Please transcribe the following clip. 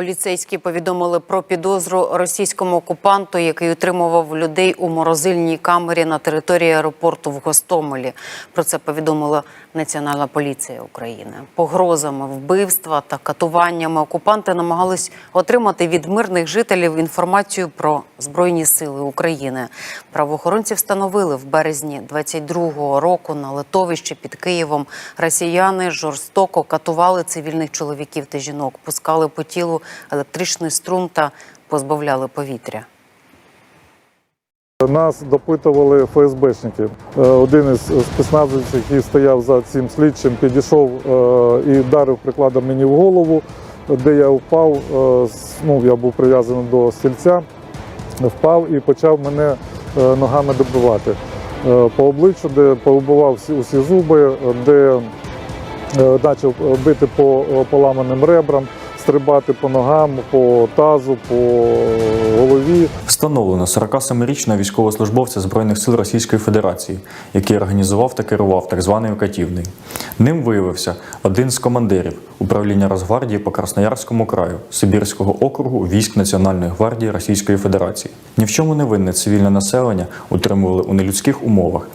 Поліцейські повідомили про підозру російському окупанту, який утримував людей у морозильній камері на території аеропорту в Гостомелі. Про це повідомила Національна поліція України. Погрозами вбивства та катуваннями окупанти намагались отримати від мирних жителів інформацію про збройні сили України. Правоохоронці встановили в березні 22-го року на литовищі під Києвом. Росіяни жорстоко катували цивільних чоловіків та жінок, пускали по тілу електричний струм та позбавляли повітря. Нас допитували ФСБшники. Е, Один із спецназовців, який стояв за цим слідчим, підійшов е, і вдарив прикладом мені в голову, де я впав. е, Ну, я був прив'язаний до стільця, впав і почав мене ногами добивати. По обличчю, де повибивав усі зуби, де почав бити по поламаним ребрам, стрибати по ногам, по тазу, по голові. Встановлено 47-річного військовослужбовця Збройних сил Російської Федерації, який організував та керував так званою катівнею. Ним виявився один з командирів управління Росгвардії по Красноярському краю Сибірського округу військ Національної гвардії Російської Федерації. Ні в чому не винне цивільне населення утримували у нелюдських умовах